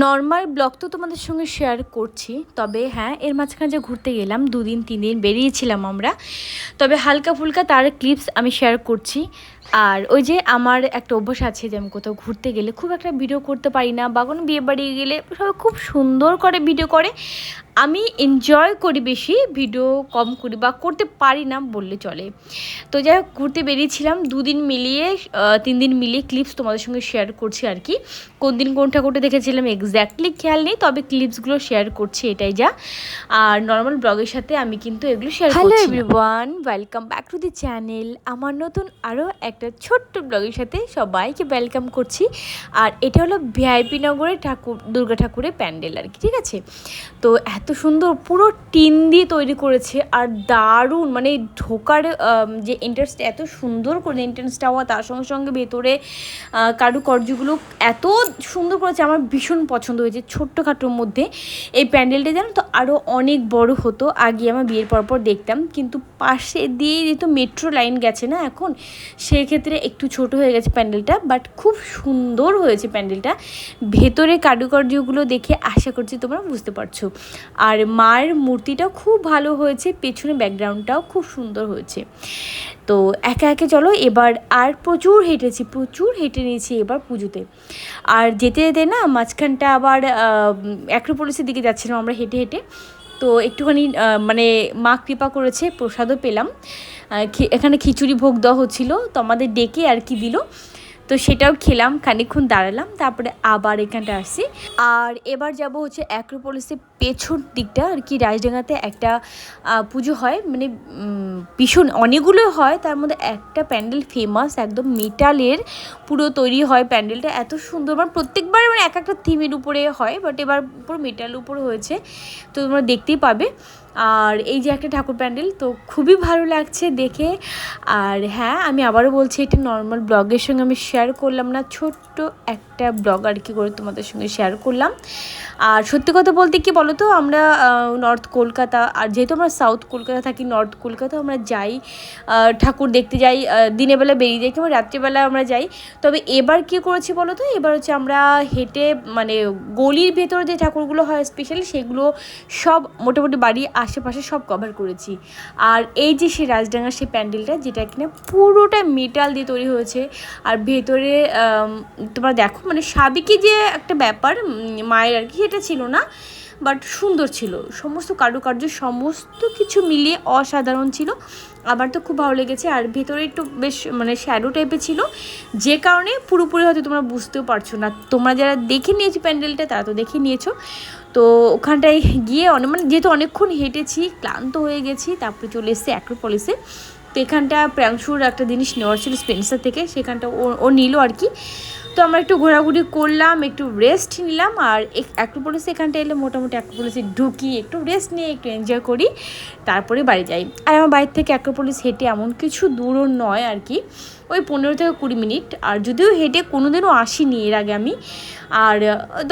Normal blog তো তোমাদের সঙ্গে শেয়ার করছি, তবে হ্যাঁ এর মাঝখানে যে ঘুরতে গেলাম, দুদিন, তিন দিন বেরিয়েছিলাম আমরা। তবে হালকা ফুলকা তার ক্লিপস আমি শেয়ার করছি। আর ওই যে আমার একটা অভ্যাস আছে যে আমি কোথাও ঘুরতে গেলে খুব একটা ভিডিও করতে পারি না বা কোনো বিয়ে বাড়ি গেলে সবাই খুব সুন্দর করে ভিডিও করে। আমি এনজয় করি বেশি ভিডিও কম করি বা করতে পারি না বললে চলে। তো যাই হোক ঘুরতে বেরিয়েছিলাম দুদিন মিলিয়ে তিন দিন মিলিয়ে ক্লিপস তোমাদের সঙ্গে শেয়ার করছি আর কি। কোন দিন কোন ঠাকুরটা দেখেছিলাম এক্স্যাক্টলি খেয়াল নেই তবে ক্লিপসগুলো শেয়ার করছি এটাই যা। আর নর্মাল ব্লগের সাথে আমি কিন্তু এগুলো শেয়ার করছি hello everyone welcome back to the channel আমার নতুন আরও একটা ছোট্ট ব্লগের সাথে সবাইকে ওয়েলকাম করছি। আর এটা হলো ভিআইপি নগরের ঠাকুর দুর্গা ঠাকুরের প্যান্ডেল আর কি ঠিক আছে? তো এত সুন্দর, পুরো টিন দিয়ে তৈরি করেছে আর দারুণ মানে ঢোকার যে এন্ট্রান্সটা এত সুন্দর করে এন্ট্রান্সটা হওয়া, তার সঙ্গে সঙ্গে ভেতরে কারুকার্যগুলো এত সুন্দর করেছে, আমার ভীষণ পছন্দ হয়েছে, ছোট্টখাটোর মধ্যে। এই প্যান্ডেলটা জানো তো আরও অনেক বড় হতো, আগে আমার বিয়ের পর পর দেখতাম, কিন্তু পাশে দিয়ে যেহেতু মেট্রো লাইন গেছে না এখন, সেক্ষেত্রে একটু ছোট হয়ে গেছে প্যান্ডেলটা বাট খুব সুন্দর হয়েছে প্যান্ডেলটা। ভেতরে কারুকার্যগুলো দেখে আশা করছি তোমরা বুঝতে পারছ। আর মার মূর্তিটাও খুব ভালো হয়েছে, পেছনে ব্যাকগ্রাউন্ডটাও খুব সুন্দর হয়েছে। তো একে একে চলো, এবার আর প্রচুর হেঁটেছি, প্রচুর হেঁটে নিয়েছি এবার পুজোতে। আর যেতে যেতে না, মাঝখানটা আবার অ্যাক্রোপলিসের দিকে যাচ্ছিলাম আমরা হেঁটে হেঁটে। তো একটুখানি মানে মা কৃপা করেছে, প্রসাদও পেলাম। এখানে খিচুড়ি ভোগ দেওয়া হচ্ছিল, তো আমাদের ডেকে আর কি দিল। তো সেটাও খেলাম, খানিকক্ষণ দাঁড়ালাম, তারপরে আবার এখানটা আসছি। আর এবার যাব হচ্ছে অ্যাক্রোপলিসের পেছন দিকটা, আর কি রাজডাঙ্গাতে একটা পুজো হয়। মানে ভীষণ অনেকগুলো হয়, তার মধ্যে একটা প্যান্ডেল ফেমাস একদম মেটালের পুরো তৈরি হয় প্যান্ডেলটা। এত সুন্দর মানে প্রত্যেকবার মানে এক একটা থিমের উপরে হয় বাট এবার পুরো মেটালের উপরে হয়েছে। তো তোমরা দেখতেই পাবে। আর এই যে একটা ঠাকুর প্যান্ডেল, তো খুবই ভালো লাগছে দেখে। আর হ্যাঁ আমি আবারও বলছি, এটা নর্মাল ব্লগের সঙ্গে আমি শেয়ার করলাম না, ছোট্ট একটা ব্লগ আর কি করে তোমাদের সঙ্গে শেয়ার করলাম। আর সত্যি কথা বলতে কি বলো তো আমরা নর্থ কলকাতা, আর যেহেতু আমরা সাউথ কলকাতা থাকি নর্থ কলকাতা আমরা যাই ঠাকুর দেখতে যাই দিনের বেলা বেরিয়ে যাই কিংবা রাত্রিবেলা আমরা যাই। তবে এবার কি করেছি বলো তো এবার হচ্ছে আমরা হেঁটে মানে গলির ভেতরে যে ঠাকুরগুলো হয় স্পেশালি সেগুলো সব মোটামুটি বাড়ির আশেপাশে সব কভার করেছি। আর এই যে সেই রাজডাঙ্গার সেই প্যান্ডেলটা, যেটা কিনা পুরোটা মেটাল দিয়ে তৈরি হয়েছে। আর ভেতরে তোমরা দেখো মানে সাবেকি যে একটা ব্যাপার মায়ের আর কি, সেটা ছিল না। বাট সুন্দর ছিল। সমস্ত কারুকার্য, সমস্ত কিছু মিলিয়ে অসাধারণ ছিল। আমার তো খুব ভালো লেগেছে। আর ভেতরে একটু বেশ মানে শ্যাডো টাইপের ছিল। যে কারণে পুরোপুরি হয়তো তোমরা বুঝতেও পারছ না। তোমরা যারা দেখে নিয়েছো প্যান্ডেলটা, তারা তো দেখে নিয়েছো। তো ওখানটায় গিয়ে অনেক মানে যেহেতু অনেকক্ষণ হেঁটেছি, ক্লান্ত হয়ে গেছি, তারপরে চলে এসেছি অ্যাক্রোপলিসে তো এখানটা প্রাংশুর একটা জিনিস নেওয়ার ছিল স্পেন্সার থেকে, সেখানটা ও ও নিল আর কি। তো আমরা একটু ঘোরাঘুরি করলাম, একটু রেস্ট নিলাম আর অ্যাক্রোপলিসে এখানটা এলে মোটামুটি অ্যাক্রোপলিসে ঢুকি, একটু রেস্ট নিয়ে একটু এনজয় করি, তারপরে বাড়ি যাই। আর আমার বাড়ির থেকে অ্যাক্রোপলিস হেঁটে এমন কিছু দূরও নয় আর কি। ওই পনেরো থেকে কুড়ি মিনিট। আর যদিও হেঁটে কোনোদিনও আসিনি এর আগে আমি। আর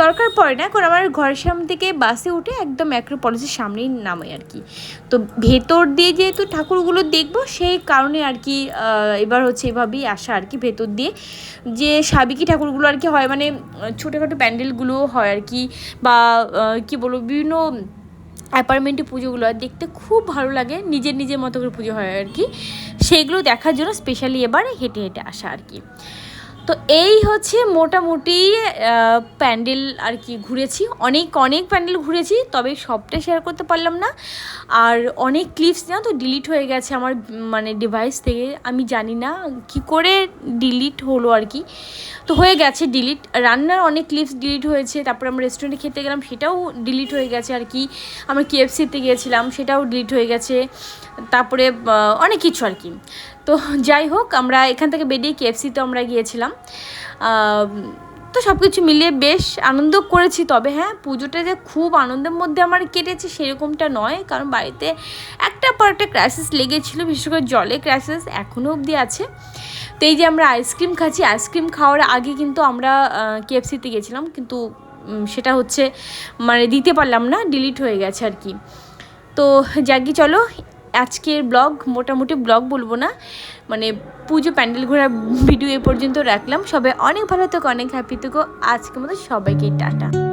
দরকার পড়ে না, কারণ আমার ঘরের সামনে থেকে বাসে উঠে একদম অ্যাক্রোপলিসের সামনেই নামাই আর কি। তো ভেতর দিয়ে যেহেতু ঠাকুরগুলো দেখব, সেই কারণে আর কি এবার হচ্ছে এভাবেই আসা আর কি ভেতর দিয়ে। যে সাবেকি ঠাকুরগুলো আর কি হয় মানে ছোটোখাটো প্যান্ডেলগুলো হয় আর কি, বা কি বলব, বিভিন্ন অ্যাপার্টমেন্টে পুজোগুলো আর দেখতে খুব ভালো লাগে, নিজের নিজের মতো করে পুজো হয় আর কি। সেগুলো দেখার জন্য স্পেশালি এবার হেঁটে হেঁটে আসা আর কি। তো এই হচ্ছে মোটামুটি প্যান্ডেল আর কি ঘুরেছি। অনেক অনেক প্যান্ডেল ঘুরেছি, তবে সবটা শেয়ার করতে পারলাম না। আর অনেক ক্লিপস না তো ডিলিট হয়ে গেছে আমার মানে ডিভাইস থেকে। আমি জানি না কি করে ডিলিট হলো আর কি। তো হয়ে গেছে ডিলিট রান্নার অনেক ক্লিপস ডিলিট হয়েছে, তারপরে আমরা রেস্টুরেন্টে খেতে গেলাম, সেটাও ডিলিট হয়ে গেছে আর কি। আমরা কেএফসিতে গিয়েছিলাম সেটাও ডিলিট হয়ে গেছে। তারপরে অনেক কিছু আর কি। তো যাই হোক, আমরা এখান থেকে বেরিয়ে কেএফসিতে আমরা গিয়েছিলাম। তো সব কিছু মিলিয়ে বেশ আনন্দ করেছি। তবে হ্যাঁ পুজোটা যে খুব আনন্দের মধ্যে আমার কেটেছে সেরকমটা নয়। কারণ বাড়িতে একটা পর একটা ক্রাইসিস লেগেছিলো, বিশেষ করে জলে ক্রাইসিস এখনও অবধি আছে। তো এই যে আমরা আইসক্রিম খাচ্ছি আইসক্রিম খাওয়ার আগে কিন্তু আমরা কেএফসিতে গেছিলাম। কিন্তু সেটা হচ্ছে মানে দিতে পারলাম না ডিলিট হয়ে গেছে আর কি। তো যাকি চলো আজকের ব্লগ, মোটামুটি ব্লগ বলব না মানে পুজো প্যান্ডেল ঘোরার ভিডিও এ পর্যন্ত রাখলাম। সবাই অনেক ভালো থেকো, অনেক হ্যাপি থেকো। আজকের মতো সবাইকে টাটা।